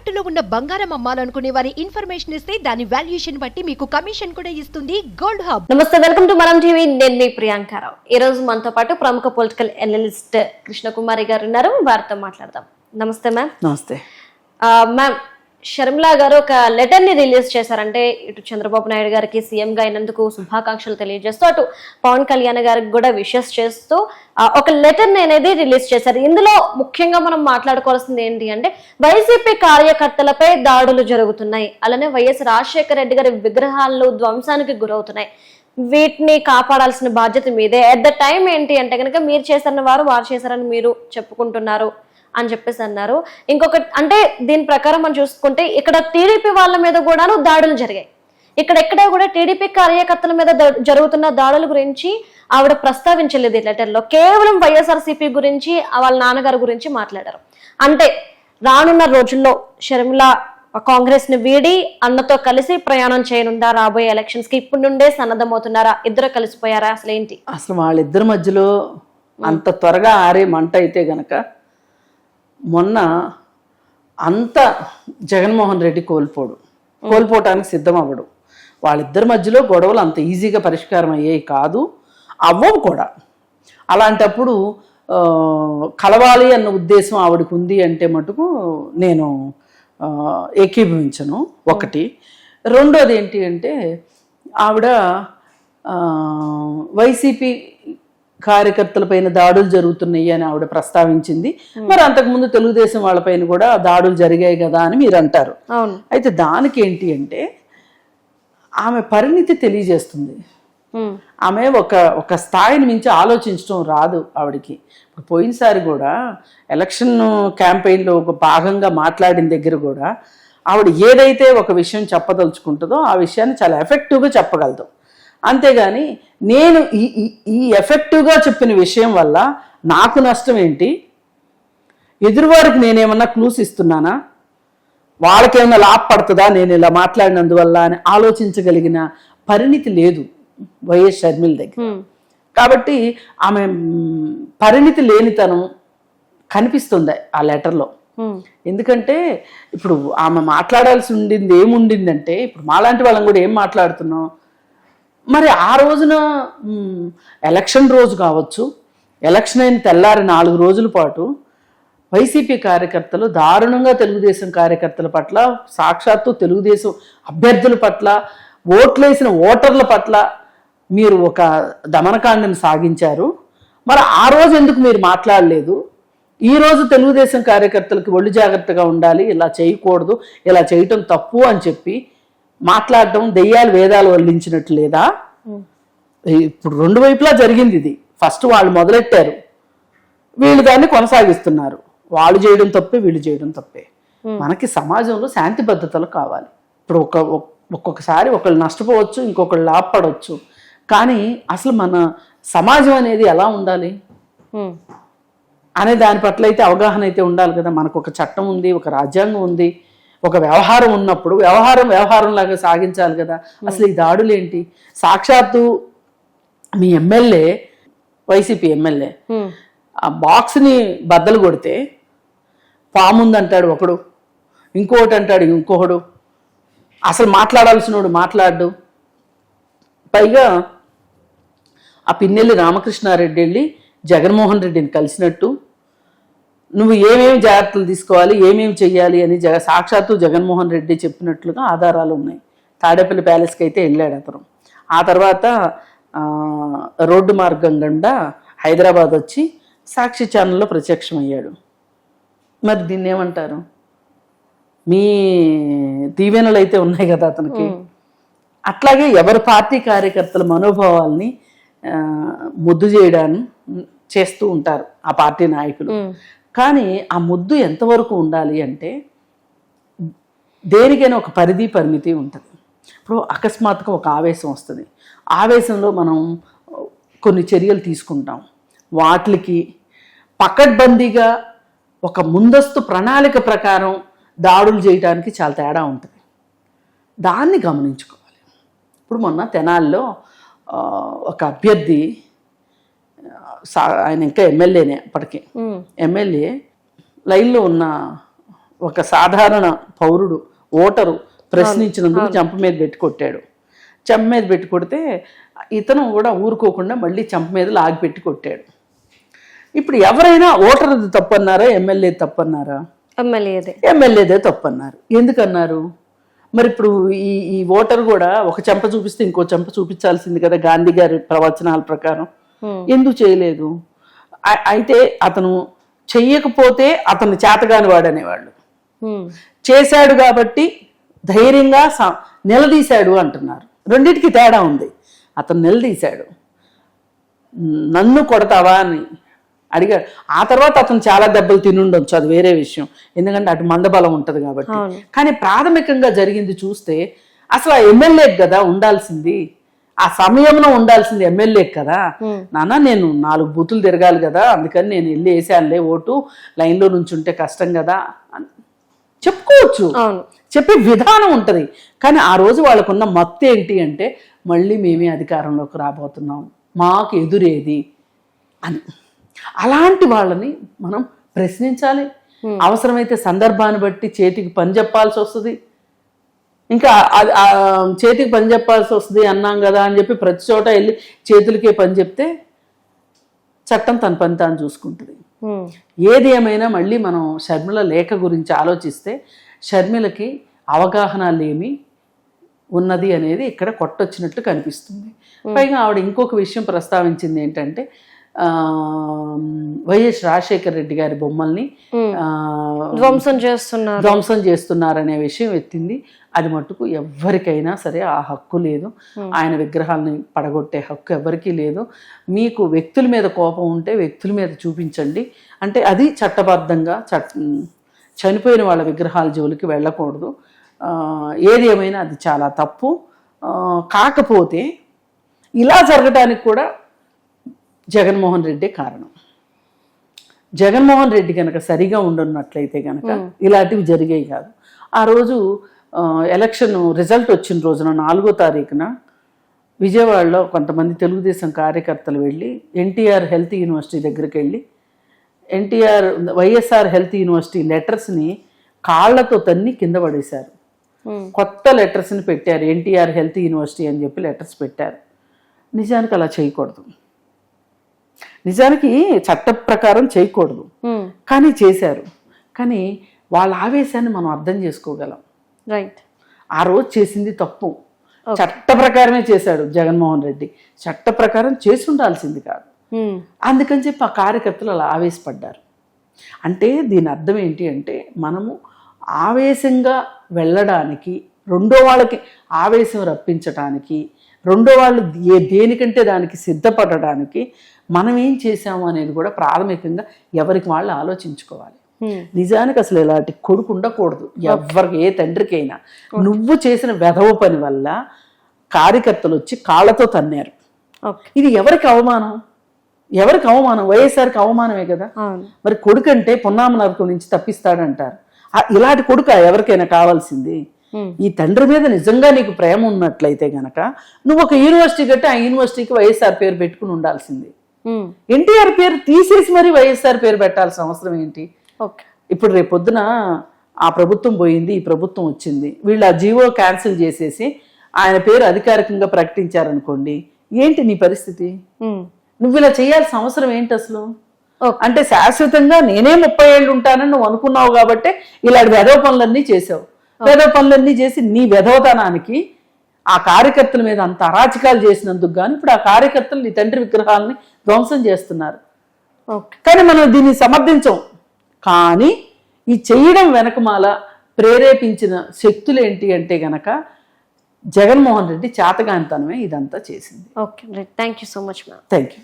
తాకట్టులో ఉన్న బంగారం అమ్మాలనుకునే వారి ఇన్ఫర్మేషన్ ఇస్తే దాని వాల్యుయేషన్ బట్టి మీకు కమిషన్ కూడా ఇస్తుంది. Gold hub. నమస్తే వెల్కమ్ టు మనం టీవీ. నేను మీ ప్రియాంకారావు ఈ రోజు మనతో పాటు ప్రముఖ పొలిటికల్ అనలిస్ట్ కృష్ణకుమారి గారు ఉన్నారు. వారితో మాట్లాడదాం. నమస్తే మ్యామ్. నమస్తే. మ్యామ్ షర్మిలా గారు ఒక లెటర్ని రిలీజ్ చేశారంటే ఇటు చంద్రబాబు నాయుడు గారికి సీఎంగా అయినందుకు శుభాకాంక్షలు తెలియజేస్తూ అటు పవన్ కళ్యాణ్ గారికి కూడా విషెస్ చేస్తూ ఒక లెటర్ని అనేది రిలీజ్ చేశారు. ఇందులో ముఖ్యంగా మనం మాట్లాడుకోవాల్సింది ఏంటి అంటే వైసీపీ కార్యకర్తలపై దాడులు జరుగుతున్నాయి. అలానే వైఎస్ రాజశేఖర రెడ్డి గారి విగ్రహాలు ధ్వంసానికి గురవుతున్నాయి. వీటిని కాపాడాల్సిన బాధ్యత మీదే. అట్ ద టైం ఏంటి అంటే కనుక మీరు చేశారని వారు వారు చేశారని మీరు చెప్పుకుంటున్నారు. అని చెప్పేసి అన్నారు. ఇంకొక అంటే దీని ప్రకారం మనం చూసుకుంటే ఇక్కడ టీడీపీ వాళ్ళ మీద కూడాను దాడులు జరిగాయి. ఇక్కడ ఎక్కడ కూడా టీడీపీ కార్యకర్తల మీద జరుగుతున్న దాడుల గురించి ఆవిడ ప్రస్తావించలేదు ఈ లెటర్లో. కేవలం వైఎస్ఆర్సీపీ గురించి వాళ్ళ నాన్నగారి గురించి మాట్లాడారు. అంటే రానున్న రోజుల్లో షర్మిల కాంగ్రెస్ని వీడి అన్నతో కలిసి ప్రయాణం చేయనుందా? రాబోయే ఎలక్షన్స్కి ఇప్పటి నుండే సన్నద్ధమవుతున్నారా? ఇద్దరు కలిసిపోయారా? అసలు ఏంటి అసలు వాళ్ళిద్దరి మధ్యలో అంత త్వరగా ఆరే మంట అయితే గనక మొన్న అంత జగన్మోహన్ రెడ్డి కోల్పోడు. కోల్పోవటానికి సిద్ధం అవ్వడు వాళ్ళిద్దరి మధ్యలో గొడవలు అంత ఈజీగా పరిష్కారం అయ్యేవి కాదు అవ్వవు కూడా. అలాంటప్పుడు కలవాలి అన్న ఉద్దేశం ఆవిడకు ఉంది అంటే మటుకు నేను ఏకీభవించను. ఒకటి. రెండోది ఏంటి అంటే ఆవిడ వైసీపీ కార్యకర్తలపైన దాడులు జరుగుతున్నాయి అని ఆవిడ ప్రస్తావించింది. మరి అంతకుముందు తెలుగుదేశం వాళ్ళపైన కూడా దాడులు జరిగాయి కదా అని మీరు అంటారు. అవును. అయితే దానికి ఏంటి అంటే ఆమె పరిణితి తెలియజేస్తుంది. ఉమ్, ఆమె ఒక ఒక స్థాయిని మించి ఆలోచించడం రాదు ఆవిడకి. పోయినసారి కూడా ఎలక్షన్ క్యాంపెయిన్లో ఒక భాగంగా మాట్లాడిన దగ్గర కూడా ఆవిడ ఏదైతే ఒక విషయం చెప్పదలుచుకుంటుందో ఆ విషయాన్ని చాలా ఎఫెక్టివ్గా చెప్పగలదు. అంతేగాని నేను ఈ ఈ- ఎఫెక్టివ్గా చెప్పిన విషయం వల్ల నాకు నష్టం ఏంటి? ఎదురువారికి నేనేమన్నా క్లూస్ ఇస్తున్నానా? వాళ్ళకేమైనా లాభ పడుతుందా? నేను ఇలా మాట్లాడినందువల్ల అని ఆలోచించగలిగిన పరిణితి లేదు వైఎస్ షర్మిల దగ్గర. కాబట్టి ఆమె పరిణితి లేనితనం కనిపిస్తుంది ఆ లెటర్లో ఎందుకంటే ఇప్పుడు ఆమె మాట్లాడాల్సి ఉండింది ఏముండిందంటే ఇప్పుడు మాలాంటి వాళ్ళం కూడా ఏం మాట్లాడుతున్నాం మరి ఆ రోజున ఎలక్షన్ రోజు కావచ్చు ఎలక్షన్ అయిన తెల్లారి నాలుగు రోజుల పాటు వైసీపీ కార్యకర్తలు దారుణంగా తెలుగుదేశం కార్యకర్తల పట్ల సాక్షాత్తు తెలుగుదేశం అభ్యర్థుల పట్ల ఓట్లేసిన ఓటర్ల పట్ల మీరు ఒక దమనకాండను సాగించారు. మరి ఆ రోజు ఎందుకు మీరు మాట్లాడలేదు? ఈ రోజు తెలుగుదేశం కార్యకర్తలకు ఒళ్ళు జాగ్రత్తగా ఉండాలి ఇలా చేయకూడదు ఇలా చేయటం తప్పు అని చెప్పి మాట్లాడటం దెయ్యాలు వేదాలు వల్లించినట్టు లేదా. ఇప్పుడు రెండు వైపులా జరిగింది ఇది. ఫస్ట్ వాళ్ళు మొదలెట్టారు. వీళ్ళు దాన్ని కొనసాగిస్తున్నారు. వాళ్ళు చేయడం తప్పే వీళ్ళు చేయడం తప్పే. మనకి సమాజంలో శాంతి భద్రతలు కావాలి. ఇప్పుడు ఒక ఒక్- ఒక్కొక్కసారి ఒకళ్ళు నష్టపోవచ్చు ఇంకొకళ్ళు లాభపడవచ్చు. కానీ అసలు మన సమాజం అనేది ఎలా ఉండాలి? అనే దాని పట్ల అయితే అవగాహన అయితే ఉండాలి కదా. మనకు ఒక చట్టం ఉంది ఒక రాజ్యాంగం ఉంది. ఒక వ్యవహారం ఉన్నప్పుడు వ్యవహారం వ్యవహారం లాగా సాగించాలి కదా. అసలు ఈ దాడులు ఏంటి? సాక్షాత్తు మీ ఎమ్మెల్యే వైసీపీ ఎమ్మెల్యే ఆ బాక్స్ని బద్దలు కొడితే పాముంది అంటాడు ఒకడు ఇంకొకటి అంటాడు ఇంకొకడు. అసలు మాట్లాడాల్సినోడు మాట్లాడు. పైగా ఆ పిన్నెల్లి రామకృష్ణారెడ్డి వెళ్ళి జగన్మోహన్ రెడ్డిని కలిసినట్టు నువ్వు ఏమేమి జాగ్రత్తలు తీసుకోవాలి ఏమేమి చెయ్యాలి అని జగ సాక్షాత్తు జగన్మోహన్ రెడ్డి చెప్పినట్లుగా ఆధారాలు ఉన్నాయి. తాడేపల్లి ప్యాలెస్కి అయితే వెళ్ళాడు అతను. ఆ తర్వాత రోడ్డు మార్గం గుండా హైదరాబాద్ వచ్చి సాక్షి ఛానల్లో ప్రత్యక్షమయ్యాడు. మరి దీన్ని ఏమంటారు మీ దీవెనలు అయితే ఉన్నాయి కదా అతనికి. అట్లాగే ఎవరి పార్టీ కార్యకర్తల మనోభావాల్ని ముద్దు చేయడాన్ని చేస్తూ ఉంటారు ఆ పార్టీ నాయకులు. కానీ ఆ ముద్దు ఎంతవరకు ఉండాలి అంటే దేనికైనా ఒక పరిధి పరిమితి ఉంటుంది. ఇప్పుడు అకస్మాత్తుగా ఒక ఆవేశం వస్తుంది. ఆవేశంలో మనం కొన్ని చర్యలు తీసుకుంటాం. వాటికి పకడ్బందీగా ఒక ముందస్తు ప్రణాళిక ప్రకారం దాడులు చేయడానికి చాలా తేడా ఉంటుంది. దాన్ని గమనించుకోవాలి. ఇప్పుడు మొన్న తెనాల్లో ఒక అభ్యర్థి సా- ఆయన ఇంకా ఎమ్మెల్యేనే అప్పటికి. ఎమ్మెల్యే లైన్లో ఉన్న ఒక సాధారణ పౌరుడు ఓటరు ప్రశ్నించినందుకు చంప మీద పెట్టి కొట్టాడు. చంప మీద పెట్టి కొడితే ఇతను కూడా ఊరుకోకుండా మళ్ళీ చంప మీద లాగి పెట్టి కొట్టాడు. ఇప్పుడు ఎవరైనా ఓటర్ది తప్పన్నారా ఎమ్మెల్యే తప్పన్నారా? ఎమ్మెల్యేదే. ఎమ్మెల్యేదే తప్పన్నారు. ఎందుకన్నారు? మరి ఇప్పుడు ఈ ఈ ఓటర్ కూడా ఒక చెంప చూపిస్తే ఇంకో చెంప చూపించాల్సింది కదా గాంధీ గారి ప్రవచనాల ప్రకారం. ఎందుకు చేయలేదు? అయితే అతను చెయ్యకపోతే అతను చేతగాని వాడు అనేవాళ్ళు ఉమ్. చేశాడు కాబట్టి ధైర్యంగా నిలదీశాడు అంటున్నారు. రెండిటికి తేడా ఉంది. అతను నిలదీశాడు. నన్ను కొడతావా అని అడిగాడు. ఆ తర్వాత అతను చాలా దెబ్బలు తినుండొచ్చు అది వేరే విషయం. ఎందుకంటే అటు మందబలం ఉంటది కాబట్టి. కానీ ప్రాథమికంగా జరిగింది చూస్తే అసలు ఆ ఎమ్మెల్యేకి కదా ఉండాల్సింది. ఆ సమయంలో ఉండాల్సింది ఎమ్మెల్యేకి కదా. నాన్న నేను నాలుగు బూతులు తిరగాలి కదా. అందుకని నేను వెళ్ళి వేసానులే ఓటు. లైన్లో నుంచి ఉంటే కష్టం కదా. అని చెప్పుకోవచ్చు. చెప్పే విధానం ఉంటుంది. కానీ ఆ రోజు వాళ్ళకున్న మత్తు ఏంటి అంటే మళ్ళీ మేమే అధికారంలోకి రాబోతున్నాం. మాకు ఎదురేది అని. అలాంటి వాళ్ళని మనం ప్రశ్నించాలి. అవసరమైతే సందర్భాన్ని బట్టి చేతికి పని చెప్పాల్సి వస్తుంది. ఇంకా ఆ చేతికి పని చెప్పాల్సి వస్తుంది అన్నాం కదా అని చెప్పి ప్రతి చోట వెళ్ళి చేతులకే పని చెప్తే చట్టం తన పని తాను చూసుకుంటుంది. ఏది ఏమైనా మళ్ళీ మనం షర్మిల లేఖ గురించి ఆలోచిస్తే షర్మిలకి అవగాహన లేమి ఉన్నది అనేది ఇక్కడ కొట్టొచ్చినట్లు కనిపిస్తుంది. పైగా ఆవిడ ఇంకొక విషయం ప్రస్తావించింది ఏంటంటే వైఎస్ రాజశేఖర రెడ్డి గారి బొమ్మల్ని ధ్వంసం చేస్తున్నారు. ధ్వంసం చేస్తున్నారనే విషయం ఎత్తింది. అది మట్టుకు ఎవరికైనా సరే ఆ హక్కు లేదు. ఆయన విగ్రహాలని పడగొట్టే హక్కు ఎవరికీ లేదు. మీకు వ్యక్తుల మీద కోపం ఉంటే వ్యక్తుల మీద చూపించండి. అంటే అది చట్టబద్ధంగా చట్ చనిపోయిన వాళ్ళ విగ్రహాల జోలికి వెళ్ళకూడదు. ఏది ఏమైనా అది చాలా తప్పు. కాకపోతే ఇలా జరగడానికి కూడా జగన్మోహన్ రెడ్డే కారణం. జగన్మోహన్ రెడ్డి కనుక సరిగా ఉండున్నట్లయితే కనుక ఇలాంటివి జరిగేవి కాదు. ఆ రోజు ఎలక్షన్ రిజల్ట్ వచ్చిన రోజున నాలుగో తారీఖున విజయవాడలో కొంతమంది తెలుగుదేశం కార్యకర్తలు వెళ్ళి ఎన్టీఆర్ హెల్త్ యూనివర్సిటీ దగ్గరికి వెళ్ళి ఎన్టీఆర్ వైఎస్ఆర్ హెల్త్ యూనివర్సిటీ లెటర్స్ని కాళ్ళతో తన్ని కింద పడేశారు. కొత్త లెటర్స్ని పెట్టారు ఎన్టీఆర్ హెల్త్ యూనివర్సిటీ అని చెప్పి లెటర్స్ పెట్టారు. నిజానికి అలా చేయకూడదు. నిజానికి చట్ట ప్రకారం చేయకూడదు. ఉమ్. కానీ చేశారు. కానీ వాళ్ళ ఆవేశాన్ని మనం అర్థం చేసుకోగలం. రైట్ ఆ రోజు చేసింది తప్పు. చట్ట ప్రకారమే చేశాడు జగన్మోహన్ రెడ్డి. చట్ట ప్రకారం చేసి ఉండాల్సింది కాదు. ఉమ్. అందుకని చెప్పి ఆ కార్యకర్తలు అలా ఆవేశపడ్డారు. అంటే దీని అర్థం ఏంటి అంటే మనము ఆవేశంగా వెళ్ళడానికి రెండో వాళ్ళకి ఆవేశం రప్పించడానికి రెండో వాళ్ళు ఏ దేనికంటే దానికి సిద్ధపడడానికి మనం ఏం చేసాము అనేది కూడా ప్రాథమికంగా ఎవరికి వాళ్ళు ఆలోచించుకోవాలి. నిజానికి అసలు ఇలాంటి కొడుకు ఉండకూడదు. ఎవరికి ఏ తండ్రికైనా. నువ్వు చేసిన వెధవ పని వల్ల కార్యకర్తలు వచ్చి కాళ్ళతో తన్నారు. ఇది ఎవరికి అవమానం? ఎవరికి అవమానం? వైఎస్ఆర్కి అవమానమే కదా. మరి కొడుకు అంటే పున్నామ నరకం నుంచి తప్పిస్తాడంటారు. ఇలాంటి కొడుకు ఎవరికైనా కావాల్సింది. ఈ తండ్రి మీద నిజంగా నీకు ప్రేమ ఉన్నట్లయితే గనక నువ్వు ఒక యూనివర్సిటీ కట్టి ఆ యూనివర్సిటీకి వైఎస్ఆర్ పేరు పెట్టుకుని ఉండాల్సింది. ఎన్టీఆర్ పేరు తీసేసి మరి వైఎస్ఆర్ పేరు పెట్టాల్సిన అవసరం ఏంటి? ఇప్పుడు రేపు పొద్దున ఆ ప్రభుత్వం పోయింది ఈ ప్రభుత్వం వచ్చింది. వీళ్ళు ఆ జీవో క్యాన్సిల్ చేసేసి ఆయన పేరు అధికారికంగా ప్రకటించారనుకోండి ఏంటి నీ పరిస్థితి. నువ్వు ఇలా చేయాల్సిన అవసరం ఏంటి అసలు. అంటే శాశ్వతంగా నేనే ముప్పై ఏళ్ళు ఉంటానని నువ్వు అనుకున్నావు కాబట్టి ఇలాంటి వెధవ పనులన్నీ చేసావు. వెధవ పనులన్నీ చేసి నీ వెధవతనానికి ఆ కార్యకర్తల మీద అంత అరాచకాలు చేసినందుకు గాను ఇప్పుడు ఆ కార్యకర్తలు నీ తండ్రి విగ్రహాలని ధ్వంసం చేస్తున్నారు. కానీ మనం దీన్ని సమర్థించం. కానీ ఈ చేయడం వెనకమాల ప్రేరేపించిన శక్తులు ఏంటి అంటే గనక జగన్మోహన్ రెడ్డి చేతగానితనమే ఇదంతా చేసింది. Okay thank you so much ma'am. Thank you